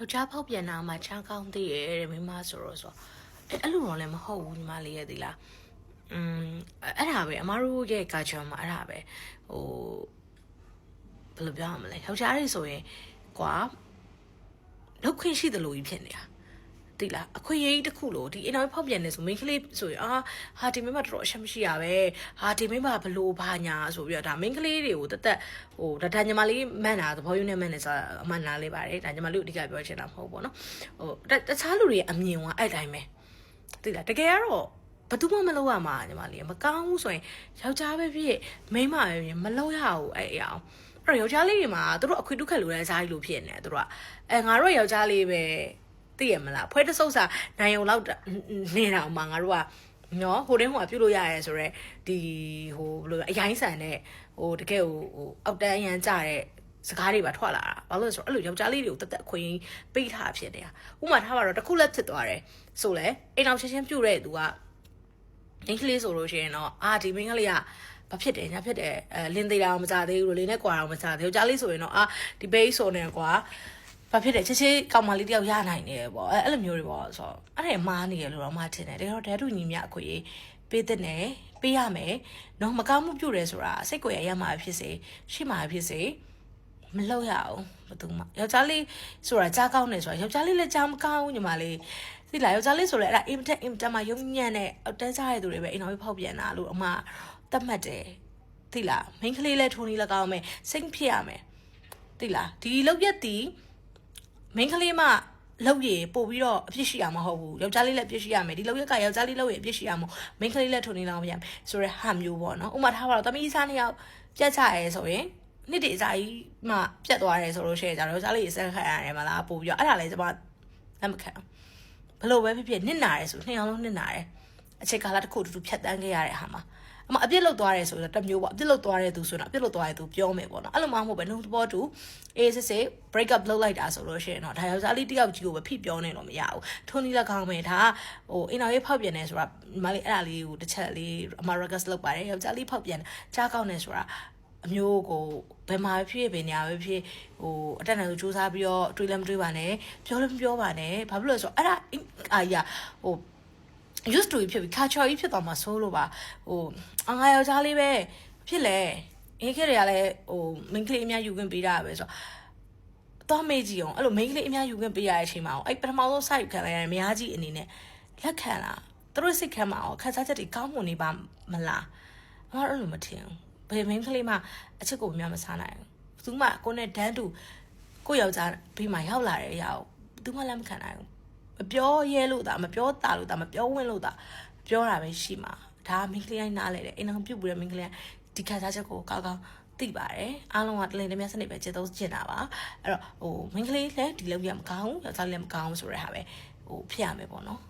ယောက်ျားဖောက်ပြန်တာမှချားကောင်းသေးရဲ့တဲ့မိန်းမဆိုတော့ဆိုတော့အဲအဲ့လိုတော့လည်းမဟုတ်ဘူးညီမလေးရဲ့ဒီလားอืมအဲ့ဒါပဲအမားတို့ရဲ့ culture မှာအဲ့ဒါပဲဟိုဘယ်လိုပြောရမလဲယောက်ျားတွေဆိုရင်ကွာလောက်ခွင့်ရှိတယ်လို့ကြီးဖြစ်နေတာ တိလားအခွင့်အရေးတစ်ခုလို့ဒီအင်တာနက်ဖောက်ပြန်နေဆိုမိန်းကလေးဆိုရင်အာဟာဒီမိန်းမတော်တော်အရှက်မရှိရပဲဟာဒီမိန်းမဘလို့ဘာညာဆိုပြီးတော့ဒါမိန်းကလေးတွေကိုတသက်ဟိုဒါဒါညီမလေးမန်တာသဘောယူနေမန်နေဆိုအမှန်နားလေးပါတယ်ဒါညီမလေးကိုအဓိကပြောချင်တာမဟုတ်ဘူးเนาะဟိုတတခြားလူတွေရဲ့အမြင်ကအဲ့တိုင်းပဲတိလားတကယ်ကတော့ဘသူမှမလုပ်ရမှာညီမလေးမကောင်းဘူးဆိုရင်ယောက်ျားပဲဖြစ်မိန်းမပဲဖြစ်မလုပ်ရဘူးအဲ့အရာအဲ့တော့ယောက်ျားလေးတွေမှာသူတို့အခွင့်ဒုက္ခလိုတဲ့စားကြီးလိုဖြစ်နေတယ်သူတို့ကအဲငါတို့ယောက်ျားလေးပဲ သိရမလားဖွဲတဆုပ်စာနိုင်ုံလောက်နေတာမှငါတို့ကနော်ဟိုတင်းဟိုကပြုတ်လို့ရရဲဆိုတော့ဒီဟိုဘယ်လိုအရင်ဆန်နဲ့ဟိုတကယ်ဟိုဟိုအောက်တန်းရန်ကြတဲ့စကားတွေပါထွက်လာတာဘာလို့လဲဆိုတော့အဲ့လိုယောက်ျားလေးတွေကိုတသက်အခွင့်ပေးထားဖြစ်နေတာဥမာထားပါတော့တစ်ခုလက်ဖြစ်သွားတယ်ဆိုလဲအိမ်အောင်ချင်းချင်းပြုတ်တဲ့သူကမိန်းကလေးဆိုလို့ရှိရင်တော့အာဒီမိန်းကလေးကဘာဖြစ်တယ်ညာဖြစ်တယ်အဲလင်းသေးတာမစားသေးဘူးလို့လင်းနဲ့ကွာတော့မစားသေးဘူးကြားလေးဆိုရင်တော့အာဒီဘေးဆိုနေကွာ ဘာဖြစ်တယ်ချစ်ချစ်ကောင်မလေးတယောက်ရနိုင်နေတယ်ပေါ့အဲအဲ့လိုမျိုးတွေပေါ့ဆိုတော့အဲ့ဒါမားနေရလို့တော့မှထင်တယ်တကယ်တော့ဓာတ်တူညီမြအခွေပေးတဲ့နဲ့ပေးရမယ်နော်မကောင်းမှုပြုတယ်ဆိုတာစိတ်ကိုရရမှာဖြစ်စေရှိမှာဖြစ်စေမလောက်ရအောင်ဘယ်သူမှယောက်ျားလေးဆိုတာကြားကောင်းတယ်ဆိုတာယောက်ျားလေးလည်းကြားမကောင်းဘူးညီမလေးသိလားယောက်ျားလေးဆိုလဲအဲ့ဒါအင်မတက်အင်မတက်မှာယုံညံ့တဲ့အောက်တန်းစားတဲ့သူတွေပဲအိမ်တော်ဖောက်ပြန်တာလို့အမတတ်မှတ်တယ်သိလားမိန်းကလေးလည်းထုံနေလည်းကောင်းမယ်စိတ်ဖြစ်ရမယ်သိလားဒီလောက်ရက်တီ မိန်းကလေးမှလောက်ရပို့ပြီးတော့အပြစ်ရှိရမှာမဟုတ်ဘူးယောက်ျားလေးလည်းအပြစ်ရှိရမယ်ဒီလောက်ရက်ကယောက်ျားလေးလောက်ရအပြစ်ရှိရမှာမိန်းကလေးလည်းထုံနေလောက်မရမယ်ဆိုရဲဟာမျိုးပေါ့နော်ဥမာထားပါတော့တမီးစားနှစ်ယောက်ပြတ်ချရဲဆိုရင်နှစ်တည်းအစားကြီးမှပြတ်သွားတယ်ဆိုလို့ရှိရင်ကြတော့ယောက်ျားလေးဆက်ခံရတယ်မလားပို့ပြီးတော့အဲ့ဒါလည်းကျွန်မလက်မခံဘလို့ပဲဖြစ်ဖြစ်နစ်နာရဲဆိုနှစ်ယောက်လုံးနစ်နာရဲ အချိန်ကာလတစ်ခုတူတူဖြတ်တန်းခဲ့ရတဲ့ဟာမှာအမအပြစ်လောက်သွားတယ်ဆိုတော့တမျိုးပေါ့အပြစ်လောက်သွားတဲ့သူဆိုတော့အပြစ်လောက်သွားတဲ့သူပြောမယ်ပေါ့နော်အဲ့လိုမှမဟုတ်ပဲနှုတ်သဘောတူအေးစစ်စစ် break up လုပ်လိုက်တာဆိုလို့ရှိရင်တော့ဒါယောက်ျားလေးတယောက်ကြီးကိုပဲဖိပြောနေတော့မရဘူးထုံးနီးလက်ကောင်းမယ်ဒါဟိုအင်တာရေးဖောက်ပြန်နေဆိုတာညီမလေးအဲ့ဒါလေးကိုတစ်ချက်လေးအမရဂတ်လုပ်ပါတယ်ယောက်ျားလေးဖောက်ပြန်ကြားကောင်းနေဆိုတာအမျိုးကိုဘယ်မှာဖြစ်ဖြစ်နေရာပဲဖြစ်ဟိုအတက်နဲ့စူးစမ်းပြီးတော့တွေးလည်းမတွေးပါနဲ့ပြောလည်းမပြောပါနဲ့ဘာဖြစ်လို့လဲဆိုတော့အဲ့ဒါအာရဟို used to ဖြစ်ပြီး culture ကြီးဖြစ်သွားမှာစိုးလို့ပါဟိုအငါယောက်ျားလေးပဲဖြစ်လေအင်းခဲ့တွေကလည်းဟို main ကလေးအများယူခွင့်ပေးတာပဲဆိုတော့တော့မေးကြည့်အောင်အဲ့လို main ကလေးအများယူခွင့်ပေးရတဲ့အချိန်မှာအဲ့ပထမဆုံး site ခံလိုက်ရတဲ့မယားကြီးအနေနဲ့လက်ခံလားသူတို့စိတ်ခံမှာအောင်ခန်းစားချက်တွေကောင်းမွန်နေပါမလားအမအဲ့လိုမထင်ဘူးဘယ် main ကလေးမှအချက်ကိုများမစားနိုင်ဘူးသူမှကိုနဲ့ဒန်းတူကိုယောက်ျားဘေးမှာရောက်လာတဲ့အရာကိုသူမှလက်မခံနိုင်ဘူး မပြောရဲလို့ဒါမပြောတာလို့ဒါမပြောဝင်လို့ဒါပြောတာပဲရှိမှာဒါမင်းကလေးနားလဲတယ်အိမ်အောင်ပြုတ်ပြီးတဲ့မင်းကလေးဒီခါစားချက်ကိုကောက်ကောက်သိပါတယ်အားလုံးကတလင်တမစနစ်ပဲကျေသုံးကျင်တာပါအဲ့တော့ဟိုမင်းကလေးလည်းဒီလောက်ရမကောင်းယောက်ျားလည်းမကောင်းဆိုတဲ့ဟာပဲဟိုဖြစ်ရမယ်ပေါ့နော်